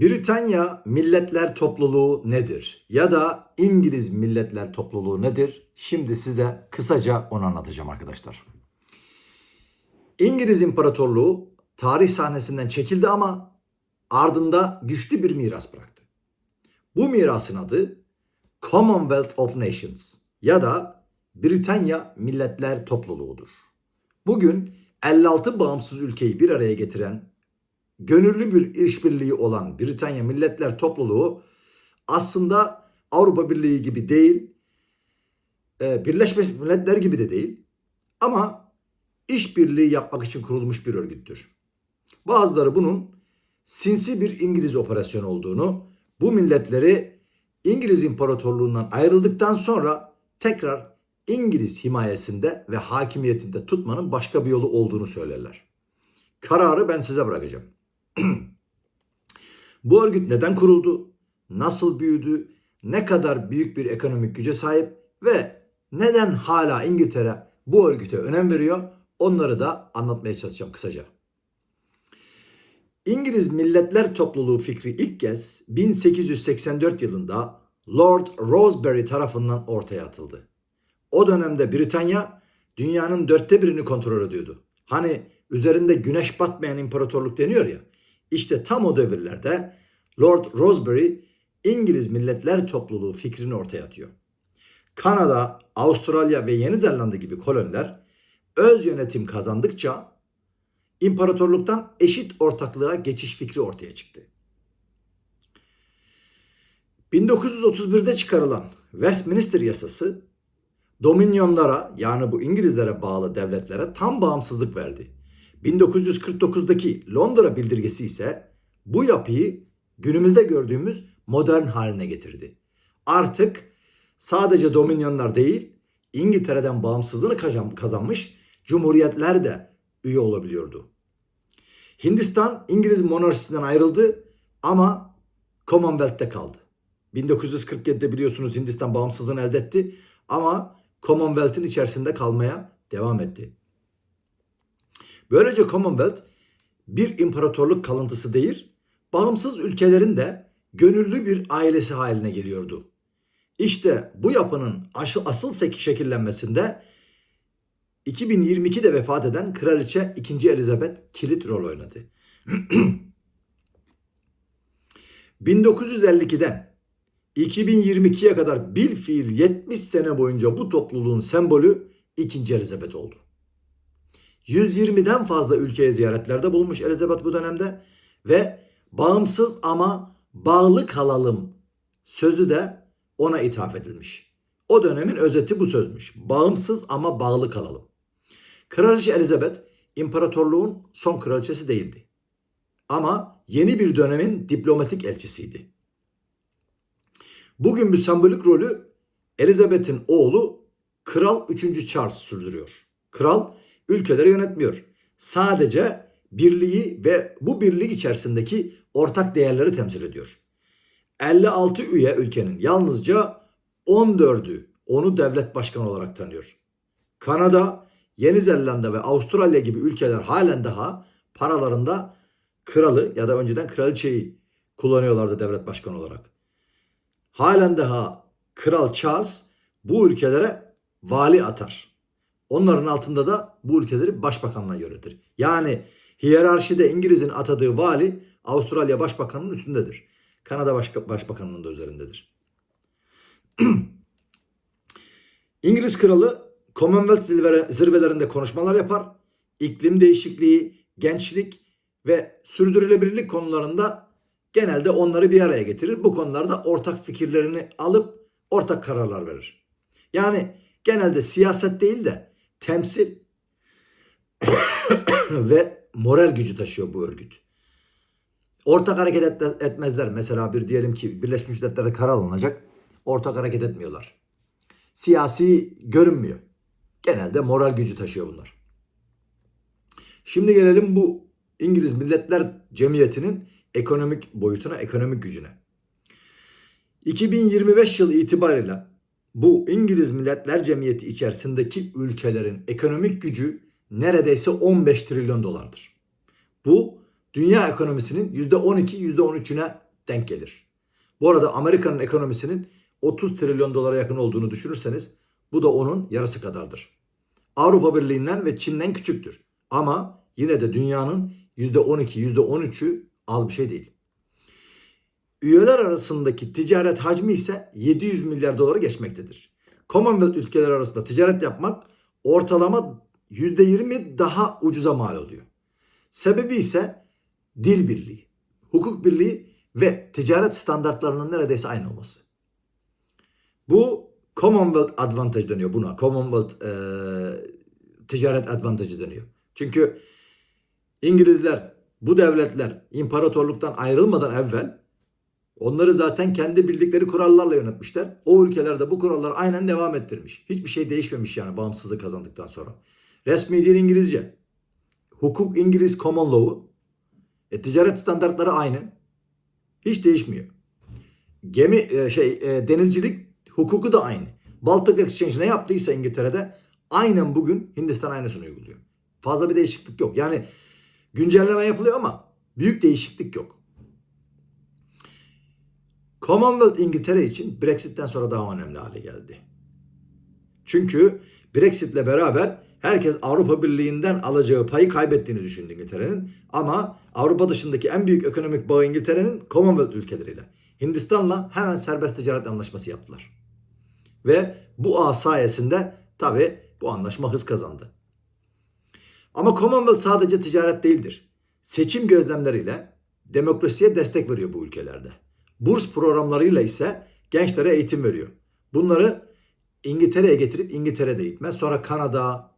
Britanya Milletler Topluluğu nedir? Ya da İngiliz Milletler Topluluğu nedir? Şimdi size kısaca onu anlatacağım arkadaşlar. İngiliz İmparatorluğu tarih sahnesinden çekildi ama ardında güçlü bir miras bıraktı. Bu mirasın adı Commonwealth of Nations ya da Britanya Milletler Topluluğu'dur. Bugün 56 bağımsız ülkeyi bir araya getiren gönüllü bir işbirliği olan Britanya Milletler Topluluğu aslında Avrupa Birliği gibi değil, e, Birleşmiş Milletler gibi de değil ama işbirliği yapmak için kurulmuş bir örgüttür. Bazıları bunun sinsi bir İngiliz operasyonu olduğunu, bu milletleri İngiliz İmparatorluğundan ayrıldıktan sonra tekrar İngiliz himayesinde ve hakimiyetinde tutmanın başka bir yolu olduğunu söylerler. Kararı ben size bırakacağım. Bu örgüt neden kuruldu? Nasıl büyüdü? Ne kadar büyük bir ekonomik güce sahip ve neden hala İngiltere bu örgüte önem veriyor? Onları da anlatmaya çalışacağım kısaca. İngiliz Milletler Topluluğu fikri ilk kez 1884 yılında Lord Rosebery tarafından ortaya atıldı. O dönemde Britanya dünyanın dörtte birini kontrol ediyordu. Hani üzerinde güneş batmayan imparatorluk deniyor ya. İşte tam o devirlerde Lord Rosebery İngiliz Milletler Topluluğu fikrini ortaya atıyor. Kanada, Avustralya ve Yeni Zelanda gibi koloniler öz yönetim kazandıkça imparatorluktan eşit ortaklığa geçiş fikri ortaya çıktı. 1931'de çıkarılan Westminster yasası Dominyonlara yani bu İngilizlere bağlı devletlere tam bağımsızlık verdi. 1949'daki Londra bildirgesi ise bu yapıyı günümüzde gördüğümüz modern haline getirdi. Artık sadece Dominyonlar değil İngiltere'den bağımsızlığını kazanmış cumhuriyetler de üye olabiliyordu. Hindistan İngiliz monarşisinden ayrıldı ama Commonwealth'te kaldı. 1947'de biliyorsunuz Hindistan bağımsızlığını elde etti ama Commonwealth'in içerisinde kalmaya devam etti. Böylece Commonwealth bir imparatorluk kalıntısı değil, bağımsız ülkelerin de gönüllü bir ailesi haline geliyordu. İşte bu yapının asıl şekillenmesinde 2022'de vefat eden Kraliçe 2. Elizabeth kilit rol oynadı. 1952'den 2022'ye kadar bir fiil 70 sene boyunca bu topluluğun sembolü 2. Elizabeth oldu. 120'den fazla ülkeye ziyaretlerde bulunmuş Elizabeth bu dönemde ve bağımsız ama bağlı kalalım sözü de ona ithaf edilmiş. O dönemin özeti bu sözmüş. Bağımsız ama bağlı kalalım. Kraliçe Elizabeth imparatorluğun son kraliçesi değildi. Ama yeni bir dönemin diplomatik elçisiydi. Bugün bu sembolik rolü Elizabeth'in oğlu Kral 3. Charles sürdürüyor. Kral ülkeleri yönetmiyor. Sadece birliği ve bu birlik içerisindeki ortak değerleri temsil ediyor. 56 üye ülkenin yalnızca 14'ü onu devlet başkanı olarak tanıyor. Kanada, Yeni Zelanda ve Avustralya gibi ülkeler halen daha paralarında kralı ya da önceden kraliçeyi kullanıyorlardı devlet başkanı olarak. Halen daha Kral Charles bu ülkelere vali atar. Onların altında da bu ülkeleri başbakanla yönetir. Yani hiyerarşide İngiliz'in atadığı vali Avustralya başbakanının üstündedir. Kanada başka, başbakanının da üzerindedir. İngiliz kralı Commonwealth zirvelerinde konuşmalar yapar. İklim değişikliği, gençlik ve sürdürülebilirlik konularında genelde onları bir araya getirir. Bu konularda ortak fikirlerini alıp ortak kararlar verir. Yani genelde siyaset değil de temsil ve moral gücü taşıyor bu örgüt. Ortak hareket etmezler. Mesela bir diyelim ki Birleşmiş Milletler'de karar alınacak. Ortak hareket etmiyorlar. Siyasi görünmüyor. Genelde moral gücü taşıyor bunlar. Şimdi gelelim bu İngiliz Milletler Cemiyeti'nin ekonomik boyutuna, ekonomik gücüne. 2025 yılı itibariyle bu İngiliz Milletler Cemiyeti içerisindeki ülkelerin ekonomik gücü neredeyse 15 trilyon dolardır. Bu dünya ekonomisinin %12, %13'üne denk gelir. Bu arada Amerika'nın ekonomisinin 30 trilyon dolara yakın olduğunu düşünürseniz bu da onun yarısı kadardır. Avrupa Birliği'nden ve Çin'den küçüktür. Ama yine de dünyanın %12, %13'ü az bir şey değil. Üyeler arasındaki ticaret hacmi ise 700 milyar doları geçmektedir. Commonwealth ülkeleri arasında ticaret yapmak ortalama %20 daha ucuza mal oluyor. Sebebi ise dil birliği, hukuk birliği ve ticaret standartlarının neredeyse aynı olması. Bu Commonwealth advantage deniyor buna. Commonwealth e, ticaret advantage deniyor. Çünkü İngilizler bu devletler imparatorluktan ayrılmadan evvel onları zaten kendi bildikleri kurallarla yönetmişler. O ülkelerde bu kurallar aynen devam ettirmiş. Hiçbir şey değişmemiş yani bağımsızlık kazandıktan sonra. Resmi dil İngilizce. Hukuk İngiliz common law'u. E, ticaret standartları aynı. Hiç değişmiyor. Gemi e, şey e, denizcilik hukuku da aynı. Baltic Exchange ne yaptıysa İngiltere'de aynen bugün Hindistan aynısını uyguluyor. Fazla bir değişiklik yok. Yani güncelleme yapılıyor ama büyük değişiklik yok. Commonwealth İngiltere için Brexit'ten sonra daha önemli hale geldi. Çünkü Brexit'le beraber herkes Avrupa Birliği'nden alacağı payı kaybettiğini düşündü İngiltere'nin. Ama Avrupa dışındaki en büyük ekonomik bağı İngiltere'nin Commonwealth ülkeleriyle. Hindistan'la hemen serbest ticaret anlaşması yaptılar. Ve bu ağ sayesinde tabi bu anlaşma hız kazandı. Ama Commonwealth sadece ticaret değildir. Seçim gözlemleriyle demokrasiye destek veriyor bu ülkelerde. Burs programlarıyla ise gençlere eğitim veriyor. Bunları İngiltere'ye getirip İngiltere'de eğitmez. Sonra Kanada,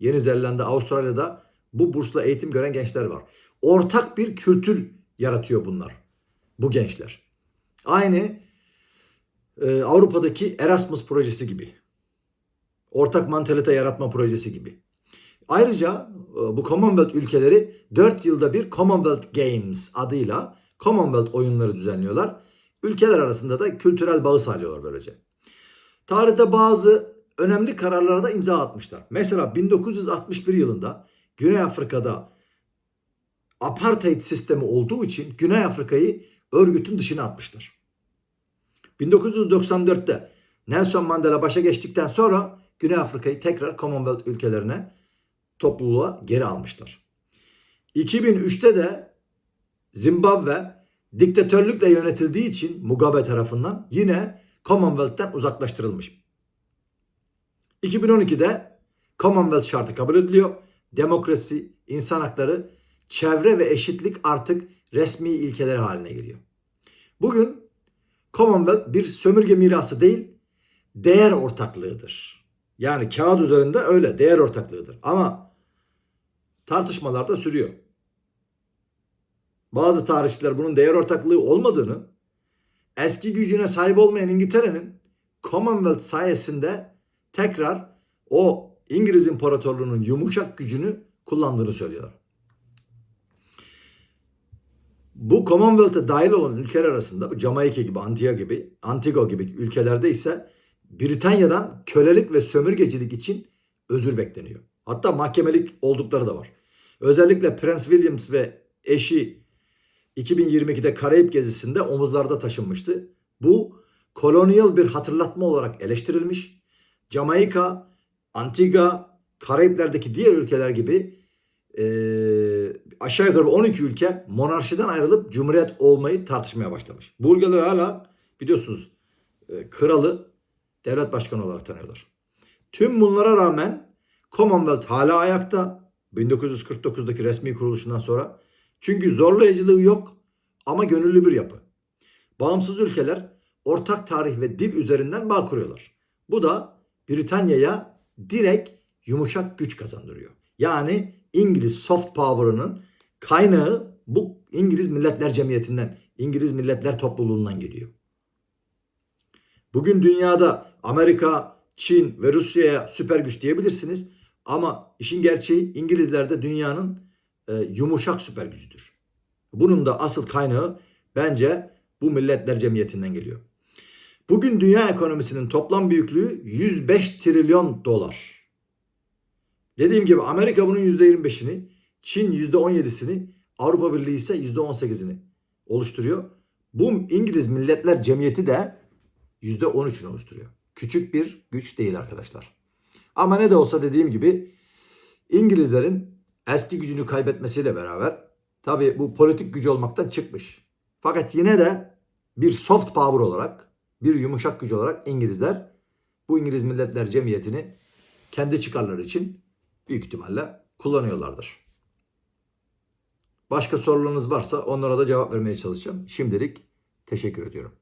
Yeni Zelanda, Avustralya'da bu bursla eğitim gören gençler var. Ortak bir kültür yaratıyor bunlar. Bu gençler. Aynı e, Avrupa'daki Erasmus projesi gibi. Ortak mantalite yaratma projesi gibi. Ayrıca e, bu Commonwealth ülkeleri 4 yılda bir Commonwealth Games adıyla Commonwealth oyunları düzenliyorlar. Ülkeler arasında da kültürel bağı sağlıyorlar böylece. Tarihte bazı önemli kararlara da imza atmışlar. Mesela 1961 yılında Güney Afrika'da apartheid sistemi olduğu için Güney Afrika'yı örgütün dışına atmışlar. 1994'te Nelson Mandela başa geçtikten sonra Güney Afrika'yı tekrar Commonwealth ülkelerine topluluğa geri almışlar. 2003'te de Zimbabwe diktatörlükle yönetildiği için Mugabe tarafından yine Commonwealth'ten uzaklaştırılmış. 2012'de Commonwealth şartı kabul ediliyor. Demokrasi, insan hakları, çevre ve eşitlik artık resmi ilkeler haline geliyor. Bugün Commonwealth bir sömürge mirası değil, değer ortaklığıdır. Yani kağıt üzerinde öyle değer ortaklığıdır. Ama tartışmalar da sürüyor. Bazı tarihçiler bunun değer ortaklığı olmadığını, eski gücüne sahip olmayan İngiltere'nin Commonwealth sayesinde tekrar o İngiliz İmparatorluğu'nun yumuşak gücünü kullandığını söylüyorlar. Bu Commonwealth'e dahil olan ülkeler arasında bu Jamaika gibi, Antigua gibi, Antigua gibi ülkelerde ise Britanya'dan kölelik ve sömürgecilik için özür bekleniyor. Hatta mahkemelik oldukları da var. Özellikle Prince Williams ve eşi 2022'de Karayip gezisinde omuzlarda taşınmıştı. Bu kolonyal bir hatırlatma olarak eleştirilmiş. Jamaika, Antigua, Karayipler'deki diğer ülkeler gibi e, aşağı yukarı 12 ülke monarşiden ayrılıp cumhuriyet olmayı tartışmaya başlamış. Bu ülkeler hala biliyorsunuz e, kralı devlet başkanı olarak tanıyorlar. Tüm bunlara rağmen Commonwealth hala ayakta. 1949'daki resmi kuruluşundan sonra. Çünkü zorlayıcılığı yok ama gönüllü bir yapı. Bağımsız ülkeler ortak tarih ve dil üzerinden bağ kuruyorlar. Bu da Britanya'ya direkt yumuşak güç kazandırıyor. Yani İngiliz soft power'ının kaynağı bu İngiliz Milletler Cemiyeti'nden, İngiliz Milletler Topluluğundan geliyor. Bugün dünyada Amerika, Çin ve Rusya'ya süper güç diyebilirsiniz. Ama işin gerçeği İngilizler de dünyanın e, yumuşak süper gücüdür. Bunun da asıl kaynağı bence bu Milletler Cemiyeti'nden geliyor. Bugün dünya ekonomisinin toplam büyüklüğü 105 trilyon dolar. Dediğim gibi Amerika bunun %25'ini, Çin %17'sini, Avrupa Birliği ise %18'ini oluşturuyor. Bu İngiliz Milletler Cemiyeti de %13'ünü oluşturuyor. Küçük bir güç değil arkadaşlar. Ama ne de olsa dediğim gibi İngilizlerin eski gücünü kaybetmesiyle beraber tabi bu politik gücü olmaktan çıkmış. Fakat yine de bir soft power olarak, bir yumuşak güç olarak İngilizler bu İngiliz Milletler Cemiyeti'ni kendi çıkarları için büyük ihtimalle kullanıyorlardır. Başka sorularınız varsa onlara da cevap vermeye çalışacağım. Şimdilik teşekkür ediyorum.